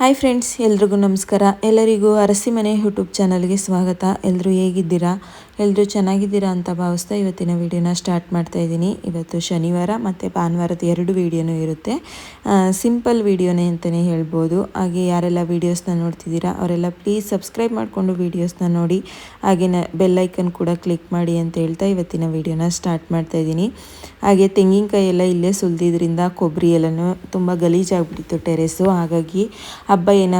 Hi friends ಎಲ್ರಿಗೂ ನಮಸ್ಕಾರ. ಎಲ್ಲರಿಗೂ ಅರಸಿ ಮನೆ ಯೂಟ್ಯೂಬ್ ಚಾನಲ್ಗೆ ಸ್ವಾಗತ. ಎಲ್ಲರೂ ಹೇಗಿದ್ದೀರಾ? ಎಲ್ಲರೂ ಚೆನ್ನಾಗಿದ್ದೀರಾ ಅಂತ ಭಾವಿಸ್ತಾ ಇವತ್ತಿನ ವಿಡಿಯೋನ ಸ್ಟಾರ್ಟ್ ಮಾಡ್ತಾ ಇದ್ದೀನಿ. ಇವತ್ತು ಶನಿವಾರ ಮತ್ತು ಭಾನುವಾರದ ಎರಡು ವೀಡಿಯೋನೂ ಇರುತ್ತೆ. ಸಿಂಪಲ್ ವಿಡಿಯೋನೇ ಅಂತಲೇ ಹೇಳ್ಬೋದು. ಹಾಗೆ ಯಾರೆಲ್ಲ ವೀಡಿಯೋಸ್ನ ನೋಡ್ತಿದ್ದೀರಾ, ಅವರೆಲ್ಲ ಪ್ಲೀಸ್ ಸಬ್ಸ್ಕ್ರೈಬ್ ಮಾಡಿಕೊಂಡು ವೀಡಿಯೋಸ್ನ ನೋಡಿ. ಹಾಗೆ ಬೆಲ್ಲೈಕನ್ ಕೂಡ ಕ್ಲಿಕ್ ಮಾಡಿ ಅಂತ ಹೇಳ್ತಾ ಇವತ್ತಿನ ವಿಡಿಯೋನ ಸ್ಟಾರ್ಟ್ ಮಾಡ್ತಾ ಇದ್ದೀನಿ. ಹಾಗೆ ತೆಂಗಿನಕಾಯಿ ಎಲ್ಲ ಇಲ್ಲೇ ಸುಲಿದಿದ್ರಿಂದ ಕೊಬ್ಬರಿ ಎಲ್ಲನೂ ತುಂಬ ಗಲೀಜಾಗ್ಬಿಟ್ಟಿತ್ತು ಟೆರೆಸ್ಸು ಹಾಗಾಗಿ ಹಬ್ಬ ಏನೋ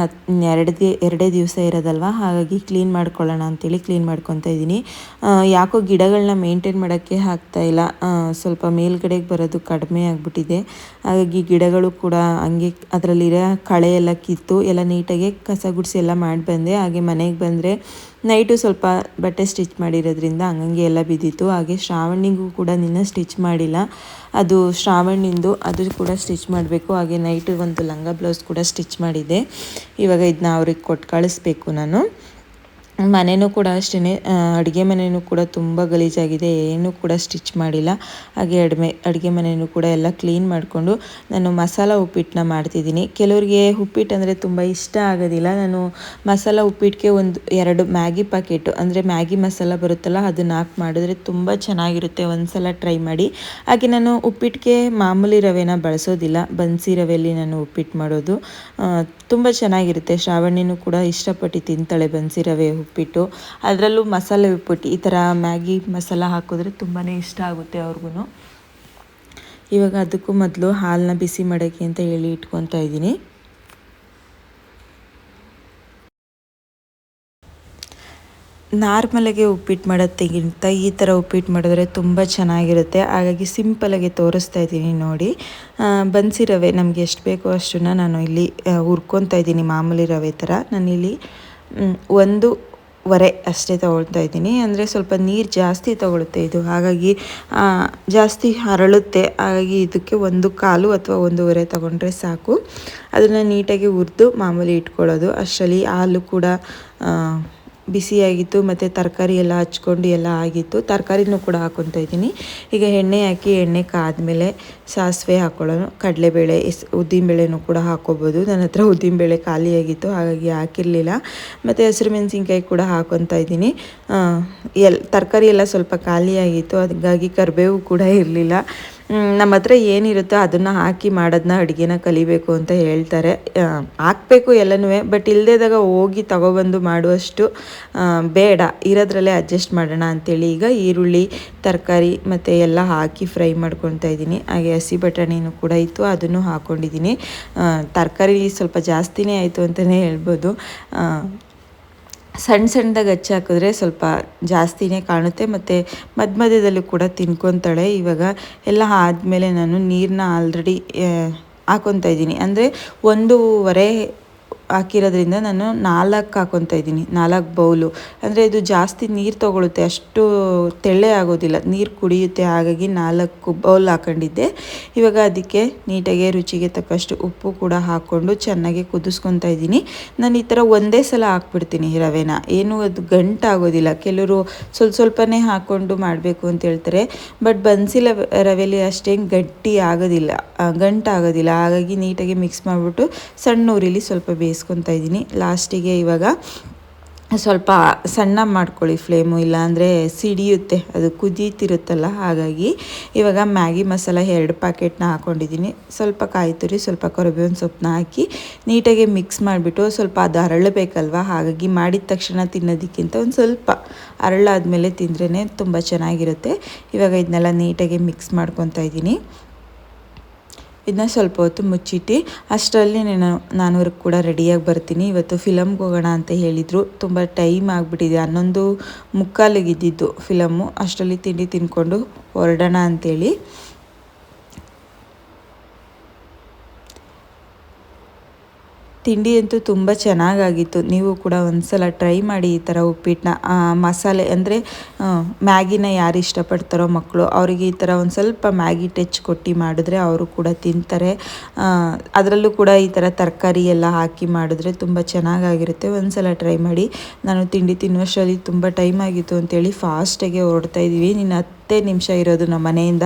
ಎರಡು ದಿ ಎರಡೇ ದಿವಸ ಇರೋದಲ್ವ? ಹಾಗಾಗಿ ಕ್ಲೀನ್ ಮಾಡ್ಕೊಳ್ಳೋಣ ಅಂತೇಳಿ ಕ್ಲೀನ್ ಮಾಡ್ಕೊತಾ ಇದ್ದೀನಿ. ಯಾಕೋ ಗಿಡಗಳನ್ನ ಮೇಂಟೈನ್ ಮಾಡೋಕ್ಕೆ ಇಲ್ಲ. ಸ್ವಲ್ಪ ಮೇಲ್ಗಡೆಗೆ ಬರೋದು ಕಡಿಮೆ ಆಗಿಬಿಟ್ಟಿದೆ. ಹಾಗಾಗಿ ಗಿಡಗಳು ಕೂಡ ಹಂಗೆ ಅದರಲ್ಲಿರೋ ಕಳೆ ಎಲ್ಲ ಕಿತ್ತು ಎಲ್ಲ ನೀಟಾಗಿ ಕಸ ಗುಡಿಸಿ ಎಲ್ಲ ಮಾಡಿ ಬಂದೆ. ಹಾಗೆ ಮನೆಗೆ ಬಂದರೆ ನೈಟು ಸ್ವಲ್ಪ ಬಟ್ಟೆ ಸ್ಟಿಚ್ ಮಾಡಿರೋದ್ರಿಂದ ಹಂಗಂಗೆ ಎಲ್ಲ ಬಿದ್ದಿತ್ತು. ಹಾಗೆ ಶ್ರಾವಣಿಗೂ ಕೂಡ ನಿನ್ನ ಸ್ಟಿಚ್ ಮಾಡಿಲ್ಲ. ಅದು ಶ್ರಾವಣಿಂದು ಅದು ಕೂಡ ಸ್ಟಿಚ್ ಮಾಡಬೇಕು. ಹಾಗೆ ನೈಟು ಒಂದು ಲಂಗ ಬ್ಲೌಸ್ ಕೂಡ ಸ್ಟಿಚ್ ಮಾಡಿದೆ ಇವಾಗ ಇದನ್ನ ಅವ್ರಿಗೆ ಕೊಟ್ಟು ಕಳಿಸ್ಬೇಕು ನಾನು. ಮನೆಯೂ ಕೂಡ ಅಷ್ಟೇ ಅಡುಗೆ ಮನೆಯೂ ಕೂಡ ತುಂಬ ಗಲೀಜಾಗಿದೆ, ಏನೂ ಕೂಡ ಸ್ಟಿಚ್ ಮಾಡಿಲ್ಲ. ಹಾಗೆ ಅಡ್ಮೆ, ಅಡುಗೆ ಮನೆಯೂ ಕೂಡ ಎಲ್ಲ ಕ್ಲೀನ್ ಮಾಡಿಕೊಂಡು ನಾನು ಮಸಾಲ ಉಪ್ಪಿಟ್ಟನ್ನ ಮಾಡ್ತಿದ್ದೀನಿ. ಕೆಲವರಿಗೆ ಉಪ್ಪಿಟ್ಟು ಅಂದರೆ ತುಂಬ ಇಷ್ಟ ಆಗೋದಿಲ್ಲ. ನಾನು ಮಸಾಲ ಉಪ್ಪಿಟ್ಟಿಗೆ ಒಂದು, ಎರಡು ಮ್ಯಾಗಿ ಪ್ಯಾಕೆಟು ಅಂದರೆ ಮ್ಯಾಗಿ ಮಸಾಲ ಬರುತ್ತಲ್ಲ ಅದನ್ನ ಹಾಕಿ ಮಾಡಿದ್ರೆ ತುಂಬ ಚೆನ್ನಾಗಿರುತ್ತೆ. ಒಂದು ಸಲ ಟ್ರೈ ಮಾಡಿ. ಹಾಗೆ ನಾನು ಉಪ್ಪಿಟ್ಟಿಗೆ ಮಾಮೂಲಿ ರವೆನ ಬಳಸೋದಿಲ್ಲ. ಬನ್ಸಿ ರವೆಯಲ್ಲಿ ನಾನು ಉಪ್ಪಿಟ್ಟು ಮಾಡೋದು. ತುಂಬ ಚೆನ್ನಾಗಿರುತ್ತೆ. ಶ್ರಾವಣಿನೂ ಕೂಡ ಇಷ್ಟಪಟ್ಟು ತಿಂತಾಳೆ ಬನ್ಸಿ ರವೆ ಉಪ್ಪಿಟ್ಟು. ಅದರಲ್ಲೂ ಮಸಾಲೆ ಉಪ್ಪಿಟ್ಟು, ಈ ಥರ ಮ್ಯಾಗಿ ಮಸಾಲ ಹಾಕಿದ್ರೆ ತುಂಬಾ ಇಷ್ಟ ಆಗುತ್ತೆ ಅವ್ರಿಗೂ ಇವಾಗ ಅದಕ್ಕೂ ಮೊದಲು ಹಾಲನ್ನ ಬಿಸಿ ಮಾಡೋಕ್ಕೆ ಅಂತ ಹೇಳಿ ಇಟ್ಕೊತಾ ಇದ್ದೀನಿ. ನಾರ್ಮಲಾಗೆ ಉಪ್ಪಿಟ್ಟು ಮಾಡೋದಕ್ಕಿಂತ ಈ ಥರ ಉಪ್ಪಿಟ್ಟು ಮಾಡಿದ್ರೆ ತುಂಬ ಚೆನ್ನಾಗಿರುತ್ತೆ. ಹಾಗಾಗಿ ಸಿಂಪಲಾಗಿ ತೋರಿಸ್ತಾ ಇದ್ದೀನಿ ನೋಡಿ. ಬನ್ಸಿ ರವೆ ನಮಗೆ ಎಷ್ಟು ಬೇಕೋ ಅಷ್ಟನ್ನು ನಾನು ಇಲ್ಲಿ ಹುರ್ಕೊತಾ ಇದ್ದೀನಿ ಮಾಮೂಲಿ ರವೆ ಥರ. ನಾನಿಲ್ಲಿ ಒಂದು ವರೆ ಅಷ್ಟೇ ತೊಗೊಳ್ತಾ ಇದ್ದೀನಿ. ಅಂದರೆ ಸ್ವಲ್ಪ ನೀರು ಜಾಸ್ತಿ ತೊಗೊಳುತ್ತೆ ಇದು. ಹಾಗಾಗಿ ಜಾಸ್ತಿ ಹರಳುತ್ತೆ. ಹಾಗಾಗಿ ಇದಕ್ಕೆ ಒಂದು ಕಾಲು ಅಥವಾ ಒಂದೂವರೆ ತೊಗೊಂಡ್ರೆ ಸಾಕು. ಅದನ್ನು ನೀಟಾಗಿ ಹುರಿದು ಮಾಮೂಲಿ ಇಟ್ಕೊಳ್ಳೋದು. ಅಷ್ಟರಲ್ಲಿ ಹಾಲು ಕೂಡ ಬಿಸಿಯಾಗಿತ್ತು ಮತ್ತು ತರಕಾರಿ ಎಲ್ಲ ಹಚ್ಕೊಂಡು ಎಲ್ಲ ಆಗಿತ್ತು. ತರಕಾರಿನೂ ಕೂಡ ಹಾಕ್ಕೊತಾ ಇದ್ದೀನಿ. ಈಗ ಎಣ್ಣೆ ಹಾಕಿ, ಎಣ್ಣೆ ಕಾದಮೇಲೆ ಸಾಸಿವೆ ಹಾಕ್ಕೊಳ್ಳೋನು ಕಡಲೆಬೇಳೆ ಎಸ್ ಉದ್ದಿನಬೇಳೆನೂ ಕೂಡ ಹಾಕ್ಕೋಬೋದು ನನ್ನ ಹತ್ರ ಉದ್ದಿನಬೇಳೆ ಖಾಲಿಯಾಗಿತ್ತು ಹಾಗಾಗಿ ಹಾಕಿರಲಿಲ್ಲ. ಮತ್ತು ಹಸಿರು ಮೆಣಸಿನ್ಕಾಯಿ ಕೂಡ ಹಾಕ್ಕೊತಾ ಇದ್ದೀನಿ. ಎಲ್, ತರಕಾರಿ ಎಲ್ಲ ಸ್ವಲ್ಪ ಖಾಲಿಯಾಗಿತ್ತು ಹಾಗಾಗಿ ಕರಿಬೇವು ಕೂಡ ಇರಲಿಲ್ಲ. ನಮ್ಮ ಹತ್ರ ಏನಿರುತ್ತೋ ಅದನ್ನು ಹಾಕಿ ಮಾಡೋದನ್ನ ಅಡುಗೆನ ಕಲಿಬೇಕು ಅಂತ ಹೇಳ್ತಾರೆ. ಹಾಕಬೇಕು ಎಲ್ಲನೂ ಬಟ್ ಇಲ್ಲದೇದಾಗ ಹೋಗಿ ತಗೊಬಂದು ಮಾಡುವಷ್ಟು ಬೇಡ. ಇರೋದ್ರಲ್ಲೇ ಅಡ್ಜಸ್ಟ್ ಮಾಡೋಣ ಅಂಥೇಳಿ ಈಗ ಈರುಳ್ಳಿ, ತರಕಾರಿ ಮತ್ತು ಎಲ್ಲ ಹಾಕಿ ಫ್ರೈ ಮಾಡ್ಕೊತಾ ಇದ್ದೀನಿ. ಹಾಗೆ ಹಸಿ ಬಟಾಣಿನೂ ಕೂಡ ಇತ್ತು, ಅದನ್ನು ಹಾಕ್ಕೊಂಡಿದ್ದೀನಿ ತರಕಾರಿ ಸ್ವಲ್ಪ ಜಾಸ್ತಿನೇ ಆಯಿತು ಅಂತಲೇ ಹೇಳ್ಬೋದು. ಸಣ್ಣ ಸಣ್ಣದಾಗಿ ಹಚ್ಚಿ ಹಾಕಿದ್ರೆ ಸ್ವಲ್ಪ ಜಾಸ್ತಿನೇ ಕಾಣುತ್ತೆ. ಮತ್ತು ಮಧ್ಯ ಮಧ್ಯದಲ್ಲೂ ಕೂಡ ತಿನ್ಕೊತಾಳೆ. ಇವಾಗ ಎಲ್ಲ ಆದಮೇಲೆ ನಾನು ನೀರನ್ನ ಆಲ್ರೆಡಿ ಹಾಕೊತಾ ಇದ್ದೀನಿ. ಅಂದರೆ ಒಂದೂವರೆ ಹಾಕಿರೋದ್ರಿಂದ ನಾನು ನಾಲ್ಕು ಹಾಕೊತಾ ಇದ್ದೀನಿ, ನಾಲ್ಕು ಬೌಲು. ಅಂದರೆ ಇದು ಜಾಸ್ತಿ ನೀರು ತೊಗೊಳುತ್ತೆ, ಅಷ್ಟು ತೆಳ್ಳೆ ಆಗೋದಿಲ್ಲ. ನೀರು ಕುಡಿಯುತ್ತೆ, ಹಾಗಾಗಿ ನಾಲ್ಕು ಬೌಲ್ ಹಾಕೊಂಡಿದ್ದೆ. ಇವಾಗ ಅದಕ್ಕೆ ನೀಟಾಗಿ ರುಚಿಗೆ ತಕ್ಕಷ್ಟು ಉಪ್ಪು ಕೂಡ ಹಾಕ್ಕೊಂಡು ಚೆನ್ನಾಗಿ ಕುದಿಸ್ಕೊತಾ ಇದ್ದೀನಿ. ನಾನು ಈ ಥರ ಒಂದೇ ಸಲ ಹಾಕ್ಬಿಡ್ತೀನಿ ರವೆನ. ಏನು ಅದು ಗಂಟಾಗೋದಿಲ್ಲ ಕೆಲವರು ಸ್ವಲ್ಪ ಸ್ವಲ್ಪನೇ ಹಾಕ್ಕೊಂಡು ಮಾಡಬೇಕು ಅಂತ ಹೇಳ್ತಾರೆ. ಬಟ್ ಬನ್ಸಿಲ ರವೆಲಿ ಅಷ್ಟೇನು ಗಟ್ಟಿ ಆಗೋದಿಲ್ಲ ಗಂಟಾಗೋದಿಲ್ಲ ಹಾಗಾಗಿ ನೀಟಾಗಿ ಮಿಕ್ಸ್ ಮಾಡಿಬಿಟ್ಟು ಸಣ್ಣ ಊರಿಲಿ ಸ್ವಲ್ಪ ಬೇಯಿಸಿ ಬೇಯಿಸ್ಕೊತಾ ಇದ್ದೀನಿ. ಲಾಸ್ಟಿಗೆ ಇವಾಗ ಸ್ವಲ್ಪ ಸಣ್ಣ ಮಾಡ್ಕೊಳ್ಳಿ ಫ್ಲೇಮು, ಇಲ್ಲಾಂದರೆ ಸಿಡಿಯುತ್ತೆ, ಅದು ಕುದೀತಿರುತ್ತಲ್ಲ, ಹಾಗಾಗಿ ಇವಾಗ ಮ್ಯಾಗಿ ಮಸಾಲ ಎರಡು ಪ್ಯಾಕೆಟ್ನ ಹಾಕ್ಕೊಂಡಿದ್ದೀನಿ ಸ್ವಲ್ಪ ಕಾಯಿ ತುರಿ, ಸ್ವಲ್ಪ ಕೊರಬೇವಿನ ಸೊಪ್ಪನ್ನ ಹಾಕಿ ನೀಟಾಗಿ ಮಿಕ್ಸ್ ಮಾಡಿಬಿಟ್ಟು ಸ್ವಲ್ಪ ಅದು ಅರಳಬೇಕಲ್ವ, ಹಾಗಾಗಿ ಮಾಡಿದ ತಕ್ಷಣ ತಿನ್ನೋದಕ್ಕಿಂತ ಒಂದು ಸ್ವಲ್ಪ ಅರಳಾದ್ಮೇಲೆ ತಿಂದ್ರೇ ತುಂಬ ಚೆನ್ನಾಗಿರುತ್ತೆ. ಇವಾಗ ಇದನ್ನೆಲ್ಲ ನೀಟಾಗಿ ಮಿಕ್ಸ್ ಮಾಡ್ಕೊತಾ ಇದ್ದೀನಿ. ಇದನ್ನ ಸ್ವಲ್ಪ ಹೊತ್ತು ಮುಚ್ಚಿಟ್ಟು ಅಷ್ಟರಲ್ಲಿ ನಾನು ನಾನು ಕೂಡ ರೆಡಿಯಾಗಿ ಬರ್ತೀನಿ. ಇವತ್ತು ಫಿಲಮ್ಗೆ ಹೋಗೋಣ ಅಂತ ಹೇಳಿದರು. ತುಂಬ ಟೈಮ್ ಆಗಿಬಿಟ್ಟಿದೆ. ಹನ್ನೊಂದು ಮುಕ್ಕಾಲಿಗಿದ್ದಿದ್ದು ಫಿಲಮ್ಮು. ಅಷ್ಟರಲ್ಲಿ ತಿಂಡಿ ತಿನ್ಕೊಂಡು ಹೊರಡೋಣ ಅಂತೇಳಿ. ತಿಂಡಿ ಅಂತೂ ತುಂಬ ಚೆನ್ನಾಗಾಗಿತ್ತು. ನೀವು ಕೂಡ ಒಂದ್ಸಲ ಟ್ರೈ ಮಾಡಿ ಈ ಥರ ಉಪ್ಪಿಟ್ಟನ್ನ ಮಸಾಲೆ ಅಂದರೆ ಮ್ಯಾಗಿನ ಯಾರು ಇಷ್ಟಪಡ್ತಾರೋ ಮಕ್ಕಳು ಅವರಿಗೆ ಈ ಥರ ಒಂದು ಸ್ವಲ್ಪ ಮ್ಯಾಗಿ ಟಚ್ ಕೊಟ್ಟು ಮಾಡಿದ್ರೆ ಅವರು ಕೂಡ ತಿಂತಾರೆ. ಅದರಲ್ಲೂ ಕೂಡ ಈ ಥರ ತರಕಾರಿ ಎಲ್ಲ ಹಾಕಿ ಮಾಡಿದ್ರೆ ತುಂಬ ಚೆನ್ನಾಗಾಗಿರುತ್ತೆ. ಒಂದು ಸಲ ಟ್ರೈ ಮಾಡಿ. ನಾನು ತಿಂಡಿ ತಿನ್ನುವಷ್ಟರಲ್ಲಿ ತುಂಬ ಟೈಮ್ ಆಗಿತ್ತು ಅಂತೇಳಿ ಫಾಸ್ಟಾಗೆ ಹೊರಡ್ತಾ ಇದ್ದೀವಿ ನಿನ್ನ ಹತ್ತೇ ನಿಮಿಷ ಇರೋದು ನಮ್ಮ ಮನೆಯಿಂದ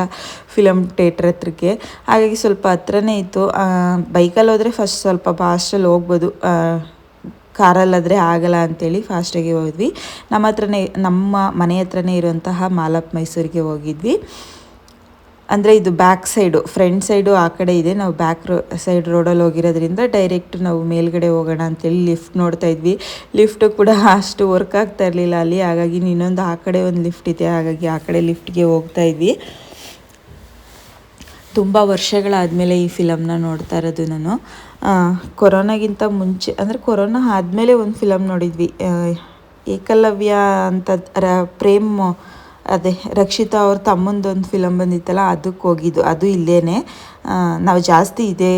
ಫಿಲಮ್ ಥಿಯೇಟ್ರ್ ಹತ್ರಕ್ಕೆ. ಹಾಗಾಗಿ ಸ್ವಲ್ಪ ಹತ್ರನೇ ಇತ್ತು. ಬೈಕಲ್ಲಿ ಹೋದರೆ ಫಸ್ಟ್ ಸ್ವಲ್ಪ ಫಾಸ್ಟಲ್ಲಿ ಹೋಗ್ಬೋದು. ಕಾರಲ್ಲಾದರೆ ಆಗಲ್ಲ ಅಂತೇಳಿ ಫಾಸ್ಟಾಗಿ ಹೋದ್ವಿ. ನಮ್ಮ ಹತ್ರನೇ, ನಮ್ಮ ಮನೆ ಹತ್ರನೇ ಇರುವಂತಹ ಮಾಲಪ್ ಮೈಸೂರಿಗೆ ಹೋಗಿದ್ವಿ. ಅಂದರೆ ಇದು ಬ್ಯಾಕ್ ಸೈಡು ಫ್ರಂಟ್ ಸೈಡು ಆ ಕಡೆ ಇದೆ. ನಾವು ಬ್ಯಾಕ್ ರೋ ಸೈಡ್ ರೋಡಲ್ಲಿ ಹೋಗಿರೋದ್ರಿಂದ ಡೈರೆಕ್ಟ್ ನಾವು ಮೇಲ್ಗಡೆ ಹೋಗೋಣ ಅಂತೇಳಿ ಲಿಫ್ಟ್ ನೋಡ್ತಾ ಇದ್ವಿ. ಲಿಫ್ಟು ಕೂಡ ಅಷ್ಟು ವರ್ಕ್ ಆಗ್ತಾ ಇರಲಿಲ್ಲ ಅಲ್ಲಿ. ಹಾಗಾಗಿ ಇನ್ನೊಂದು ಆ ಕಡೆ ಒಂದು ಲಿಫ್ಟ್ ಇದೆ. ಹಾಗಾಗಿ ಆ ಕಡೆ ಲಿಫ್ಟ್ಗೆ ಹೋಗ್ತಾ ಇದ್ವಿ. ತುಂಬ ವರ್ಷಗಳಾದಮೇಲೆ ಈ ಫಿಲಮ್ನ ನೋಡ್ತಾ ಇರೋದು ನಾನು. ಕೊರೋನಾಗಿಂತ ಮುಂಚೆ, ಅಂದರೆ ಕೊರೋನಾ ಆದಮೇಲೆ ಒಂದು ಫಿಲಮ್ ನೋಡಿದ್ವಿ. ಏಕಲವ್ಯ ಅಂತ, ಪ್ರೇಮ್ ಅದೇ, ರಕ್ಷಿತಾ ಅವ್ರ ತಮ್ಮಂದೊಂದು ಫಿಲಮ್ ಬಂದಿತ್ತಲ್ಲ, ಅದಕ್ಕೆ ಹೋಗಿದ್ದು. ಅದು ಇಲ್ಲೇ ನಾವು ಜಾಸ್ತಿ ಇದೇ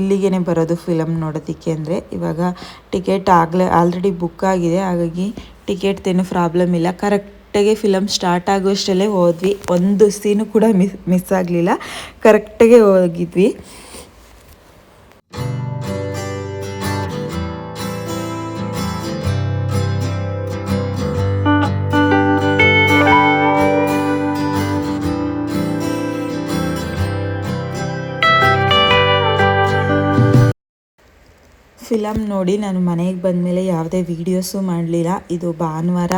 ಇಲ್ಲಿಗೇ ಬರೋದು ಫಿಲಮ್ ನೋಡೋದಕ್ಕೆ ಅಂದರೆ. ಇವಾಗ ಟಿಕೆಟ್ ಆಗಲೇ ಆಲ್ರೆಡಿ ಬುಕ್ ಆಗಿದೆ. ಹಾಗಾಗಿ ಟಿಕೆಟ್ದೇನು ಪ್ರಾಬ್ಲಮ್ ಇಲ್ಲ. ಕರೆಕ್ಟಾಗಿ ಫಿಲಮ್ ಸ್ಟಾರ್ಟ್ ಆಗೋಷ್ಟಲ್ಲೇ ಹೋದ್ವಿ. ಒಂದು ಸೀನು ಕೂಡ ಮಿಸ್ ಮಿಸ್ ಆಗಲಿಲ್ಲ. ಕರೆಕ್ಟಾಗೆ ಹೋಗಿದ್ವಿ. ಫಿಲಮ್ ನೋಡಿ ನಾನು ಮನೆಗೆ ಬಂದಮೇಲೆ ಯಾವುದೇ ವೀಡಿಯೋಸು ಮಾಡಲಿಲ್ಲ. ಇದು ಭಾನುವಾರ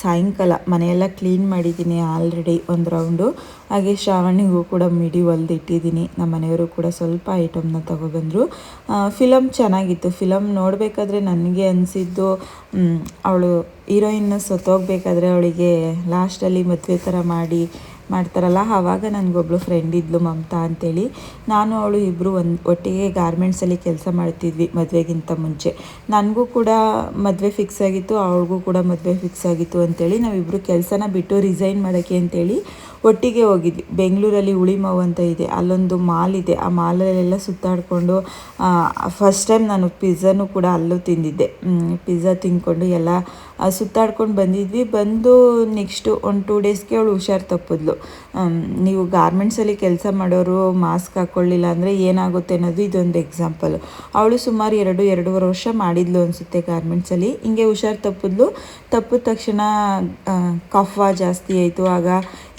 ಸಾಯಂಕಾಲ. ಮನೆಯೆಲ್ಲ ಕ್ಲೀನ್ ಮಾಡಿದ್ದೀನಿ ಆಲ್ರೆಡಿ ಒಂದು ರೌಂಡು. ಹಾಗೆ ಶ್ರಾವಣಿಗೂ ಕೂಡ ಮಿಡಿ ಹೊಲ್ದಿಟ್ಟಿದ್ದೀನಿ ನಮ್ಮ ಮನೆಯವರು ಕೂಡ ಸ್ವಲ್ಪ ಐಟಮ್ನ ತೊಗೊಬಂದರು. ಫಿಲಮ್ ಚೆನ್ನಾಗಿತ್ತು. ಫಿಲಮ್ ನೋಡಬೇಕಾದ್ರೆ ನನಗೆ ಅನಿಸಿದ್ದು ಅವಳು ಹೀರೋಯಿನ್ನ ಸತ್ತೋಗ್ಬೇಕಾದ್ರೆ ಅವಳಿಗೆ ಲಾಸ್ಟಲ್ಲಿ ಮದುವೆ ಥರ ಮಾಡಿ ಮಾಡ್ತಾರಲ್ಲ, ಆವಾಗ ನನಗೊಬ್ಳು ಫ್ರೆಂಡ್ ಇದ್ಲು ಮಮತಾ ಅಂತೇಳಿ. ನಾನು ಅವಳು ಇಬ್ಬರು ಒಂದು ಒಟ್ಟಿಗೆ ಗಾರ್ಮೆಂಟ್ಸಲ್ಲಿ ಕೆಲಸ ಮಾಡ್ತಿದ್ವಿ ಮದುವೆಗಿಂತ ಮುಂಚೆ. ನನಗೂ ಕೂಡ ಮದುವೆ ಫಿಕ್ಸ್ ಆಗಿತ್ತು, ಅವಳಿಗೂ ಕೂಡ ಮದುವೆ ಫಿಕ್ಸ್ ಆಗಿತ್ತು ಅಂತೇಳಿ ನಾವಿಬ್ಬರು ಕೆಲಸನ ಬಿಟ್ಟು ರಿಸೈನ್ ಮಾಡೋಕ್ಕೆ ಅಂತೇಳಿ ಒಟ್ಟಿಗೆ ಹೋಗಿದ್ವಿ. ಬೆಂಗಳೂರಲ್ಲಿ ಉಳಿಮವ್ ಅಂತ ಇದೆ. ಅಲ್ಲೊಂದು ಮಾಲ್ ಇದೆ. ಆ ಮಾಲಲ್ಲೆಲ್ಲ ಸುತ್ತಾಡಿಕೊಂಡು ಫಸ್ಟ್ ಟೈಮ್ ನಾನು ಪಿಜ್ಜಾನು ಕೂಡ ಅಲ್ಲೂ ತಿಂದಿದ್ದೆ. ಪಿಜ್ಜಾ ತಿಂದ್ಕೊಂಡು ಎಲ್ಲ ಸುತ್ತಾಡ್ಕೊಂಡು ಬಂದಿದ್ವಿ. ಬಂದು ನೆಕ್ಸ್ಟು ಒಂದು ಟೂ ಡೇಸ್ಗೆ ಅವಳು ಹುಷಾರು ತಪ್ಪಿದ್ಲು. ನೀವು ಗಾರ್ಮೆಂಟ್ಸಲ್ಲಿ ಕೆಲಸ ಮಾಡೋರು ಮಾಸ್ಕ್ ಹಾಕ್ಕೊಳ್ಳಿಲ್ಲ ಅಂದರೆ ಏನಾಗುತ್ತೆ ಅನ್ನೋದು ಇದೊಂದು ಎಕ್ಸಾಂಪಲ್ ಅವಳು ಸುಮಾರು ಎರಡು, ಎರಡೂವರೆ ವರ್ಷ ಮಾಡಿದ್ಲು ಅನಿಸುತ್ತೆ ಗಾರ್ಮೆಂಟ್ಸಲ್ಲಿ ಹಿಂಗೆ ಹುಷಾರು ತಪ್ಪಿದ್ಲು. ತಪ್ಪಿದ ತಕ್ಷಣ ಕಫ ಜಾಸ್ತಿ ಆಯಿತು. ಆಗ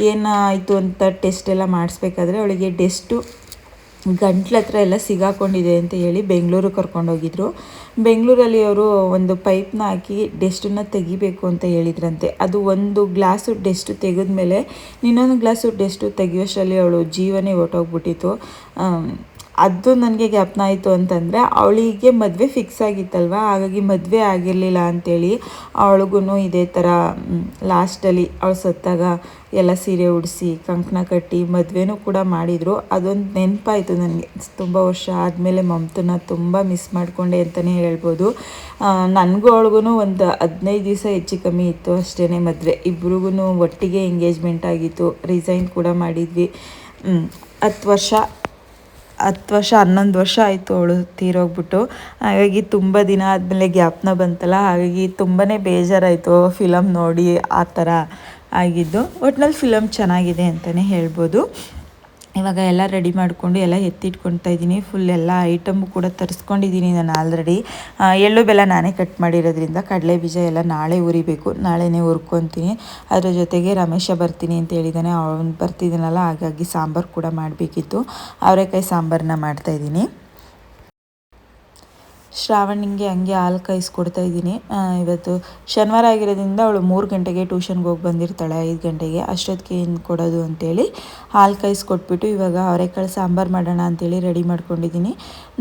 ಏನಾಯಿತು ಅಂತ ಟೆಸ್ಟ್ ಎಲ್ಲ ಮಾಡಿಸ್ಬೇಕಾದ್ರೆ ಅವಳಿಗೆ ಡೆಸ್ಟು ಗಂಟ್ಲ ಹತ್ರ ಎಲ್ಲ ಸಿಗಾಕೊಂಡಿದೆ ಅಂತ ಹೇಳಿ ಬೆಂಗಳೂರು ಕರ್ಕೊಂಡೋಗಿದ್ರು. ಬೆಂಗಳೂರಲ್ಲಿ ಅವರು ಒಂದು ಪೈಪ್ನ ಹಾಕಿ ಡೆಸ್ಟನ್ನ ತೆಗಿಬೇಕು ಅಂತ ಹೇಳಿದ್ರಂತೆ. ಅದು ಒಂದು ಗ್ಲಾಸು ಡೆಸ್ಟು ತೆಗೆದ್ಮೇಲೆ ಇನ್ನೊಂದು ಗ್ಲಾಸು ಡೆಸ್ಟು ತೆಗಿಯೋಷ್ಟರಲ್ಲಿ ಅವಳು ಜೀವನೇ ಹೊರ್ಟೋಗ್ಬಿಟ್ಟಿತ್ತು. ಆಮ್, ಅದು ನನಗೆ ಜ್ಞಾಪನ ಆಯಿತು ಅಂತಂದರೆ ಅವಳಿಗೆ ಮದುವೆ ಫಿಕ್ಸ್ ಆಗಿತ್ತಲ್ವ? ಹಾಗಾಗಿ ಮದುವೆ ಆಗಿರಲಿಲ್ಲ ಅಂಥೇಳಿ ಅವಳಿಗೂ ಇದೇ ಥರ ಲಾಸ್ಟಲ್ಲಿ ಅವಳು ಸತ್ತಾಗ ಎಲ್ಲ ಸೀರೆ ಉಡಿಸಿ, ಕಂಕಣ ಕಟ್ಟಿ ಮದುವೆನೂ ಕೂಡ ಮಾಡಿದರು. ಅದೊಂದು ನೆನಪಾಯಿತು ನನಗೆ. ತುಂಬ ವರ್ಷ ಆದಮೇಲೆ ಮಮತನ ತುಂಬ ಮಿಸ್ ಮಾಡಿಕೊಂಡೆ ಅಂತಲೇ ಹೇಳ್ಬೋದು. ನನಗೂ ಅವಳಿಗೂ ಒಂದು ಹದಿನೈದು ದಿವಸ ಹೆಚ್ಚು ಕಮ್ಮಿ ಇತ್ತು ಅಷ್ಟೇ ಮದುವೆ. ಇಬ್ರಿಗೂ ಒಟ್ಟಿಗೆ ಎಂಗೇಜ್ಮೆಂಟ್ ಆಗಿತ್ತು. ರಿಸೈನ್ ಕೂಡ ಮಾಡಿದ್ವಿ. ಹತ್ತು ವರ್ಷ ಹತ್ತು ವರ್ಷ, ಹನ್ನೊಂದು ವರ್ಷ ಆಯಿತು ಅವಳು ತೀರೋಗ್ಬಿಟ್ಟು. ಹಾಗಾಗಿ ತುಂಬ ದಿನ ಆದಮೇಲೆ ಗ್ಯಾಪ್ನ ಬಂತಲ್ಲ, ಹಾಗಾಗಿ ತುಂಬಾ ಬೇಜಾರಾಯಿತು ಫಿಲಮ್ ನೋಡಿ, ಆ ಥರ ಆಗಿದ್ದು. ಒಟ್ನಲ್ಲಿ ಫಿಲಮ್ ಚೆನ್ನಾಗಿದೆ ಅಂತಲೇ ಹೇಳ್ಬೋದು. ಇವಾಗ ಎಲ್ಲ ರೆಡಿ ಮಾಡಿಕೊಂಡು ಎಲ್ಲ ಎತ್ತಿಟ್ಕೊಳ್ತಾ ಇದ್ದೀನಿ. ಫುಲ್ ಎಲ್ಲ ಐಟಮು ಕೂಡ ತರಿಸ್ಕೊಂಡಿದ್ದೀನಿ ನಾನು ಆಲ್ರೆಡಿ ಎಳ್ಳು ಬೆಲ್ಲ ನಾನೇ ಕಟ್ ಮಾಡಿರೋದ್ರಿಂದ ಕಡಲೆ ಬೀಜ ಎಲ್ಲ ನಾಳೆ ಉರಿಬೇಕು ನಾಳೆನೇ ಹುರ್ಕೊತೀನಿ. ಅದರ ಜೊತೆಗೆ ರಮೇಶ ಬರ್ತೀನಿ ಅಂತ ಹೇಳಿದ್ದಾನೆ ಅವನು ಬರ್ತಿದ್ದೀನಲ್ಲ, ಹಾಗಾಗಿ ಸಾಂಬಾರು ಕೂಡ ಮಾಡಬೇಕಿತ್ತು. ಅವರೆಕಾಯಿ ಸಾಂಬಾರನ್ನ ಮಾಡ್ತಾಯಿದ್ದೀನಿ ಶ್ರಾವಣಿಗೆ ಹಂಗೆ ಹಾಲು ಕಾಯಿಸ್ಕೊಡ್ತಾ ಇದ್ದೀನಿ. ಇವತ್ತು ಶನಿವಾರ ಆಗಿರೋದ್ರಿಂದ ಅವಳು ಮೂರು ಗಂಟೆಗೆ ಟ್ಯೂಷನ್ಗೆ ಹೋಗಿ ಬಂದಿರ್ತಾಳೆ, ಐದು ಗಂಟೆಗೆ. ಅಷ್ಟೊತ್ತಿಗೆ ಏನು ಕೊಡೋದು ಅಂತೇಳಿ ಹಾಲು ಕಾಯಿಸ್ಕೊಟ್ಬಿಟ್ಟು ಇವಾಗ ಅವರೆಕಾಳು ಸಾಂಬಾರು ಮಾಡೋಣ ಅಂತೇಳಿ ರೆಡಿ ಮಾಡ್ಕೊಂಡಿದ್ದೀನಿ.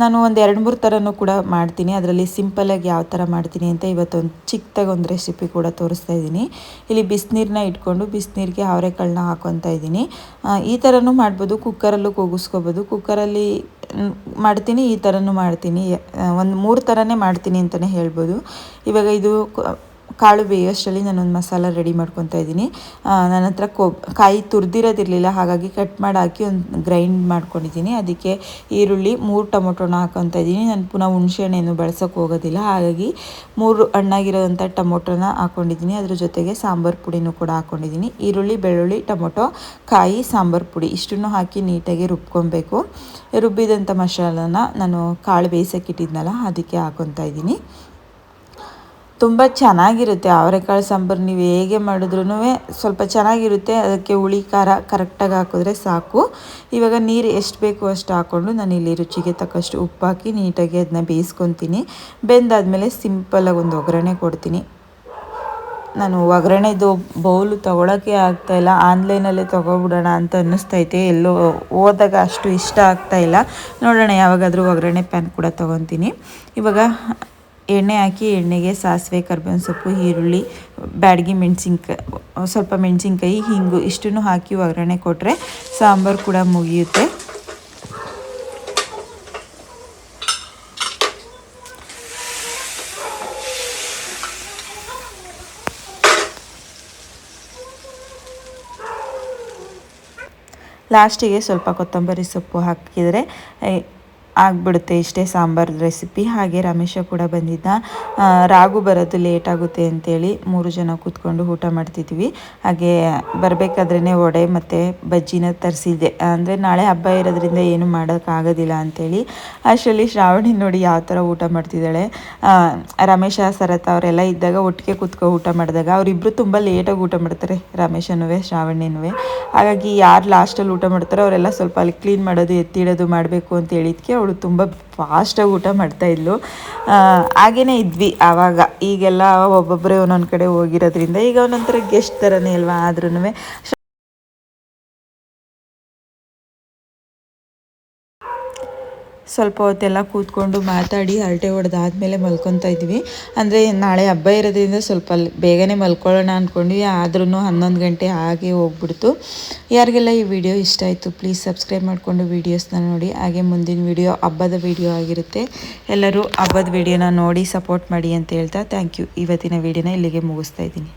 ನಾನು ಒಂದು ಎರಡು ಮೂರು ಥರನೂ ಕೂಡ ಮಾಡ್ತೀನಿ. ಅದರಲ್ಲಿ ಸಿಂಪಲಾಗಿ ಯಾವ ಥರ ಮಾಡ್ತೀನಿ ಅಂತ ಇವತ್ತೊಂದು ಚಿಕ್ಕದಾಗಿ ಒಂದು ರೆಸಿಪಿ ಕೂಡ ತೋರಿಸ್ತಾ ಇದ್ದೀನಿ. ಇಲ್ಲಿ ಬಿಸಿನೀರನ್ನ ಇಟ್ಕೊಂಡು ಬಿಸಿನೀರಿಗೆ ಅವರೆಕಾಳನ್ನ ಹಾಕೊತಾ ಇದ್ದೀನಿ. ಈ ಥರನೂ ಮಾಡ್ಬೋದು. ಕುಕ್ಕರಲ್ಲೂ ಕೂಗಿಸ್ಕೋಬೋದು. ಕುಕ್ಕರಲ್ಲಿ ಮಾಡ್ತೀನಿ ಈ ಥರನೂ ಮಾಡ್ತೀನಿ ಒಂದು ಮೂರು ಥರನೇ ಮಾಡ್ತೀನಿ ಅಂತಲೇ ಹೇಳ್ಬೋದು. ಇವಾಗ ಇದು ಕಾಳು ಬೇಯೋಷ್ಟರಲ್ಲಿ ನಾನೊಂದು ಮಸಾಲ ರೆಡಿ ಮಾಡ್ಕೊತ ಇದ್ದೀನಿ. ನನ್ನ ಹತ್ರ ಕೊಬ್ ಕಾಯಿ ತುರಿದಿರೋದಿರಲಿಲ್ಲ, ಹಾಗಾಗಿ ಕಟ್ ಮಾಡಿ ಹಾಕಿ ಒಂದು ಗ್ರೈಂಡ್ ಮಾಡ್ಕೊಂಡಿದ್ದೀನಿ. ಅದಕ್ಕೆ ಈರುಳ್ಳಿ ಮೂರು ಟೊಮೊಟೊನ ಹಾಕೊತಾ ಇದ್ದೀನಿ. ನಾನು ಪುನಃ ಹುಣಸೆಹಣ್ಣೇನು ಬಳಸೋಕೆ ಹೋಗೋದಿಲ್ಲ, ಹಾಗಾಗಿ ಮೂರು ಹಣ್ಣಾಗಿರೋವಂಥ ಟೊಮೊಟೊನ ಹಾಕ್ಕೊಂಡಿದ್ದೀನಿ ಅದ್ರ ಜೊತೆಗೆ ಸಾಂಬಾರು ಪುಡಿನೂ ಕೂಡ ಹಾಕ್ಕೊಂಡಿದ್ದೀನಿ ಈರುಳ್ಳಿ, ಬೆಳ್ಳುಳ್ಳಿ, ಟೊಮೊಟೊ, ಕಾಯಿ, ಸಾಂಬಾರು ಪುಡಿ ಇಷ್ಟನ್ನು ಹಾಕಿ ನೀಟಾಗಿ ರುಬ್ಕೊಬೇಕು. ರುಬ್ಬಿದಂಥ ಮಸಾಲನ ನಾನು ಕಾಳು ಬೇಯಿಸೋಕ್ಕಿಟ್ಟಿದ್ನಲ್ಲ ಅದಕ್ಕೆ ಹಾಕೊತಾ ಇದ್ದೀನಿ. ತುಂಬ ಚೆನ್ನಾಗಿರುತ್ತೆ. ಅವರೆಕಾಳು ಸಾಂಬಾರು ನೀವು ಹೇಗೆ ಮಾಡಿದ್ರೂ ಸ್ವಲ್ಪ ಚೆನ್ನಾಗಿರುತ್ತೆ. ಅದಕ್ಕೆ ಹುಳಿ, ಖಾರ ಕರೆಕ್ಟಾಗಿ ಹಾಕಿದ್ರೆ ಸಾಕು. ಇವಾಗ ನೀರು ಎಷ್ಟು ಬೇಕು ಅಷ್ಟು ಹಾಕ್ಕೊಂಡು ನಾನು ಇಲ್ಲಿ ರುಚಿಗೆ ತಕ್ಕಷ್ಟು ಉಪ್ಪು ಹಾಕಿ ನೀಟಾಗಿ ಅದನ್ನ ಬೇಯಿಸ್ಕೊತೀನಿ. ಬೆಂದಾದಮೇಲೆ ಸಿಂಪಲಾಗಿ ಒಂದು ಒಗ್ಗರಣೆ ಕೊಡ್ತೀನಿ. ನಾನು ಒಗ್ಗರಣೆದು ಬೌಲು ತೊಗೊಳಕ್ಕೆ ಆಗ್ತಾಯಿಲ್ಲ ಆನ್ಲೈನಲ್ಲೇ ತೊಗೊಬಿಡೋಣ ಅಂತ ಅನ್ನಿಸ್ತೈತೆ. ಎಲ್ಲೋ ಹೋದಾಗ ಅಷ್ಟು ಇಷ್ಟ ಆಗ್ತಾಯಿಲ್ಲ ನೋಡೋಣ, ಯಾವಾಗಾದರೂ ಒಗ್ಗರಣೆ ಪ್ಯಾನ್ ಕೂಡ ತೊಗೊತೀನಿ. ಇವಾಗ ಎಣ್ಣೆ ಹಾಕಿ ಎಣ್ಣೆಗೆ ಸಾಸಿವೆ, ಕರ್ಬೇವಿನ ಸೊಪ್ಪು, ಈರುಳ್ಳಿ, ಬ್ಯಾಡಗಿ ಮೆಣಸಿನ್ಕಾಯಿ ಸ್ವಲ್ಪ ಮೆಣಸಿನ್ಕಾಯಿ, ಹಿಂಗು ಇಷ್ಟನ್ನು ಹಾಕಿ ಒಗ್ಗರಣೆ ಕೊಟ್ಟರೆ ಸಾಂಬಾರು ಕೂಡ ಮುಗಿಯುತ್ತೆ. ಲಾಸ್ಟಿಗೆ ಸ್ವಲ್ಪ ಕೊತ್ತಂಬರಿ ಸೊಪ್ಪು ಹಾಕಿದರೆ ಆಗಿಬಿಡುತ್ತೆ ಇಷ್ಟೇ ಸಾಂಬಾರು ರೆಸಿಪಿ ಹಾಗೆ ರಮೇಶ ಕೂಡ ಬಂದಿದ್ದ. ರಾಗು ಬರೋದು ಲೇಟ್ ಆಗುತ್ತೆ ಅಂತೇಳಿ ಮೂರು ಜನ ಕೂತ್ಕೊಂಡು ಊಟ ಮಾಡ್ತಿದ್ವಿ. ಹಾಗೆ ಬರಬೇಕಾದ್ರೇ ವಡೆ ಮತ್ತು ಬಜ್ಜಿನ ತರಿಸಿದ್ದೆ. ಅಂದರೆ ನಾಳೆ ಹಬ್ಬ ಇರೋದ್ರಿಂದ ಏನು ಮಾಡೋಕ್ಕಾಗೋದಿಲ್ಲ ಅಂಥೇಳಿ ಅಷ್ಟರಲ್ಲಿ ಶ್ರಾವಣಿ ನೋಡಿ ಯಾವ ಥರ ಊಟ ಮಾಡ್ತಿದ್ದಾಳೆ. ರಮೇಶ, ಸರತ್ ಅವರೆಲ್ಲ ಇದ್ದಾಗ ಒಟ್ಟಿಗೆ ಕೂತ್ಕೊ ಊಟ ಮಾಡಿದಾಗ ಅವರಿಬ್ಬರು ತುಂಬ ಲೇಟಾಗಿ ಊಟ ಮಾಡ್ತಾರೆ ರಮೇಶನೂ ಶ್ರಾವಣಿನೂ ಹಾಗಾಗಿ ಯಾರು ಲಾಸ್ಟಲ್ಲಿ ಊಟ ಮಾಡ್ತಾರೋ ಅವರೆಲ್ಲ ಸ್ವಲ್ಪ ಅಲ್ಲಿ ಕ್ಲೀನ್ ಮಾಡೋದು, ಎತ್ತಿಡೋದು ಮಾಡಬೇಕು ಅಂತ ಹೇಳಿದ್ಕೆ ಅವಳು ತುಂಬ ಫಾಸ್ಟಾಗಿ ಊಟ ಮಾಡ್ತಾ ಇದ್ಲು. ಹಾಗೇ ಇದ್ವಿ ಆವಾಗ. ಈಗೆಲ್ಲ ಒಬ್ಬೊಬ್ಬರೇ ಒಂದೊಂದು ಕಡೆ ಹೋಗಿರೋದ್ರಿಂದ ಈಗ ಒಂದೊಂಥರ ಗೆಸ್ಟ್ ಥರನೇ ಅಲ್ವಾ ಆದ್ರೂ ಸ್ವಲ್ಪ ಹೊತ್ತೆಲ್ಲ ಕೂತ್ಕೊಂಡು ಮಾತಾಡಿ, ಹರಟೆ ಹೊಡೆದಾದ್ಮೇಲೆ ಮಲ್ಕೊತಾ ಇದ್ವಿ. ಅಂದರೆ ನಾಳೆ ಹಬ್ಬ ಇರೋದ್ರಿಂದ ಸ್ವಲ್ಪ ಬೇಗನೆ ಮಲ್ಕೊಳ್ಳೋಣ ಅಂದ್ಕೊಂಡ್ವಿ ಆದ್ರೂ ಹನ್ನೊಂದು ಗಂಟೆ ಹಾಗೆ ಹೋಗ್ಬಿಡ್ತು. ಯಾರಿಗೆಲ್ಲ ಈ ವಿಡಿಯೋ ಇಷ್ಟ ಆಯಿತು, ಪ್ಲೀಸ್ ಸಬ್ಸ್ಕ್ರೈಬ್ ಮಾಡಿಕೊಂಡು ವೀಡಿಯೋಸ್ನ ನೋಡಿ. ಹಾಗೆ ಮುಂದಿನ ವಿಡಿಯೋ ಹಬ್ಬದ ವಿಡಿಯೋ ಆಗಿರುತ್ತೆ. ಎಲ್ಲರೂ ಹಬ್ಬದ ವಿಡಿಯೋನ ನೋಡಿ ಸಪೋರ್ಟ್ ಮಾಡಿ ಅಂತ ಹೇಳ್ತಾ ಥ್ಯಾಂಕ್ ಯು. ಇವತ್ತಿನ ವಿಡಿಯೋನ ಇಲ್ಲಿಗೆ ಮುಗಿಸ್ತಾ ಇದ್ದೀನಿ.